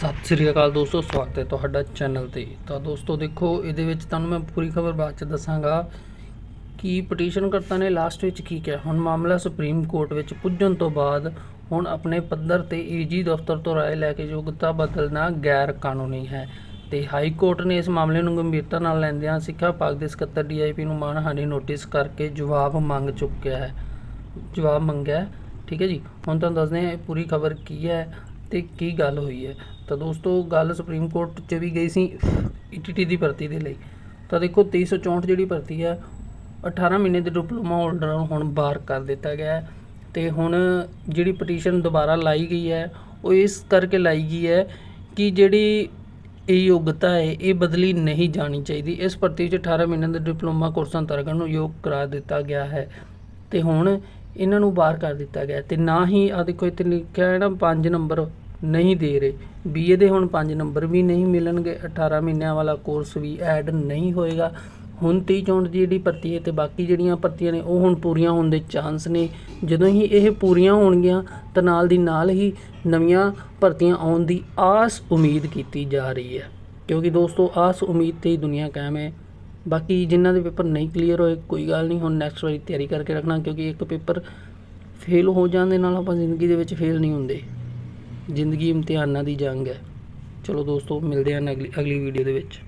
ਸਤਿ ਸ੍ਰੀ ਅਕਾਲ ਦੋਸਤੋ, ਸਵਾਗਤ ਹੈ ਤੁਹਾਡਾ ਚੈਨਲ ਤੇ। ਤਾਂ ਦੋਸਤੋ, ਦੇਖੋ, ਇਹਦੇ ਵਿੱਚ ਤੁਹਾਨੂੰ ਮੈਂ ਪੂਰੀ ਖਬਰ ਬਾਅਦ ਚ ਦੱਸਾਂਗਾ ਕਿ ਪਟੀਸ਼ਨਕਰਤਾ ਨੇ ਲਾਸਟ ਵਿੱਚ ਕੀ ਕਿਹਾ। ਹੁਣ ਮਾਮਲਾ ਸੁਪਰੀਮ ਕੋਰਟ ਵਿੱਚ ਪੁੱਜਣ ਤੋਂ ਬਾਅਦ ਹੁਣ ਆਪਣੇ ਪੱਧਰ ਤੇ ਈਜੀ ਦਫ਼ਤਰ ਤੋਂ ਰਾਏ ਲੈ ਕੇ ਯੋਗਤਾ ਬਦਲਣਾ ਗੈਰ ਕਾਨੂੰਨੀ ਹੈ ਤੇ ਹਾਈ ਕੋਰਟ ਨੇ ਇਸ ਮਾਮਲੇ ਨੂੰ ਗੰਭੀਰਤਾ ਨਾਲ ਲੈਂਦਿਆਂ ਸਿੱਖਿਆ ਵਿਭਾਗ ਦੇ ਸਕੱਤਰ ਡੀਆਈਪੀ ਨੂੰ ਮਾਨਹਾਨੀ ਨੋਟਿਸ ਕਰਕੇ ਜਵਾਬ ਮੰਗ ਚੁੱਕਿਆ ਹੈ। ਜਵਾਬ ਮੰਗਿਆ, ਠੀਕ ਹੈ ਜੀ? ਹੁਣ ਤੁਹਾਨੂੰ ਦੱਸਦੇ ਹਾਂ ਇਹ ਪੂਰੀ ਖਬਰ ਕੀ ਹੈ। ਤੇ ਕੀ ਗੱਲ ਹੋਈ ਹੈ? ਤਾਂ ਦੋਸਤੋ, ਗੱਲ ਸੁਪਰੀਮ ਕੋਰਟ 'ਚ ਵੀ ਗਈ ਸੀ ਈਟੀਟੀ ਦੀ ਭਰਤੀ ਦੇ ਲਈ। ਤਾਂ ਦੇਖੋ 2364 ਜਿਹੜੀ ਭਰਤੀ ਹੈ 18 ਮਹੀਨੇ ਦੇ ਡਿਪਲੋਮਾ ਹੋਲਡਰਾਂ ਨੂੰ ਹੁਣ ਬਾਹਰ ਕਰ ਦਿੱਤਾ ਗਿਆ ਹੈ ਤੇ ਹੁਣ ਜਿਹੜੀ ਪਟੀਸ਼ਨ ਦੁਬਾਰਾ ਲਾਈ ਗਈ ਹੈ, ਉਹ ਇਸ ਕਰਕੇ ਲਾਈ ਗਈ ਹੈ ਕਿ ਜਿਹੜੀ ਇਹ ਯੋਗਤਾ ਹੈ, ਇਹ ਬਦਲੀ ਨਹੀਂ ਜਾਣੀ ਚਾਹੀਦੀ। ਇਸ ਭਰਤੀ 'ਚ 18 ਮਹੀਨੇ ਦੇ ਡਿਪਲੋਮਾ ਕੋਰਸਾਂ ਅੰਤਰਗਤ ਨੂੰ ਯੋਗ ਕਰਾ ਦਿੱਤਾ ਗਿਆ ਹੈ ਤੇ ਹੁਣ ਇਹਨਾਂ ਨੂੰ ਬਾਹਰ ਕਰ ਦਿੱਤਾ ਗਿਆ ਤੇ ਨਾ ਹੀ ਆ ਦੇਖੋ, ਇੱਥੇ ਲਿਖਿਆ ਹੈ ਨਾ 5 ਨੰਬਰ ਨਹੀਂ ਦੇ ਰਹੇ। ਬੀਏ ਦੇ ਹੁਣ 5 ਨੰਬਰ ਵੀ ਨਹੀਂ ਮਿਲਣਗੇ। 18 ਮਹੀਨਿਆਂ ਵਾਲਾ ਕੋਰਸ ਵੀ ਐਡ ਨਹੀਂ ਹੋਏਗਾ। ਹੁਣ 30 ਚੋਣ ਦੀ ਜਿਹੜੀ ਭਰਤੀ ਹੈ ਤੇ ਬਾਕੀ ਜਿਹੜੀਆਂ ਭਰਤੀਆਂ ਨੇ, ਉਹ ਹੁਣ ਪੂਰੀਆਂ ਹੋਣ ਦੇ ਚਾਂਸ ਨੇ। ਜਦੋਂ ਹੀ ਇਹ ਪੂਰੀਆਂ ਹੋਣਗੀਆਂ, ਤਾਂ ਨਾਲ ਦੀ ਨਾਲ ਹੀ ਨਵੀਆਂ ਭਰਤੀਆਂ ਆਉਣ ਦੀ ਆਸ ਉਮੀਦ ਕੀਤੀ ਜਾ ਰਹੀ ਹੈ। ਕਿਉਂਕਿ ਦੋਸਤੋ, ਆਸ ਉਮੀਦ ਤੇ ਹੀ ਦੁਨੀਆ ਕਾਇਮ ਹੈ। ਬਾਕੀ ਜਿਨ੍ਹਾਂ ਦੇ ਪੇਪਰ ਨਹੀਂ ਕਲੀਅਰ ਹੋਏ, ਕੋਈ ਗੱਲ ਨਹੀਂ। ਹੁਣ ਨੈਕਸਟ ਵਾਰੀ ਤਿਆਰੀ ਕਰਕੇ ਰੱਖਣਾ, ਕਿਉਂਕਿ ਇੱਕ ਪੇਪਰ ਫੇਲ ਹੋ ਜਾਣ ਦੇ ਨਾਲ ਆਪਾਂ ਜ਼ਿੰਦਗੀ ਦੇ ਵਿੱਚ ਫੇਲ ਨਹੀਂ ਹੁੰਦੇ। ਜ਼ਿੰਦਗੀ ਇਮਤਿਹਾਨਾਂ ਦੀ ਜੰਗ ਹੈ। ਚਲੋ ਦੋਸਤੋ ਮਿਲਦੇ ਹਨ ਅਗਲੀ ਅਗਲੀ ਵੀਡੀਓ ਦੇ ਵਿੱਚ।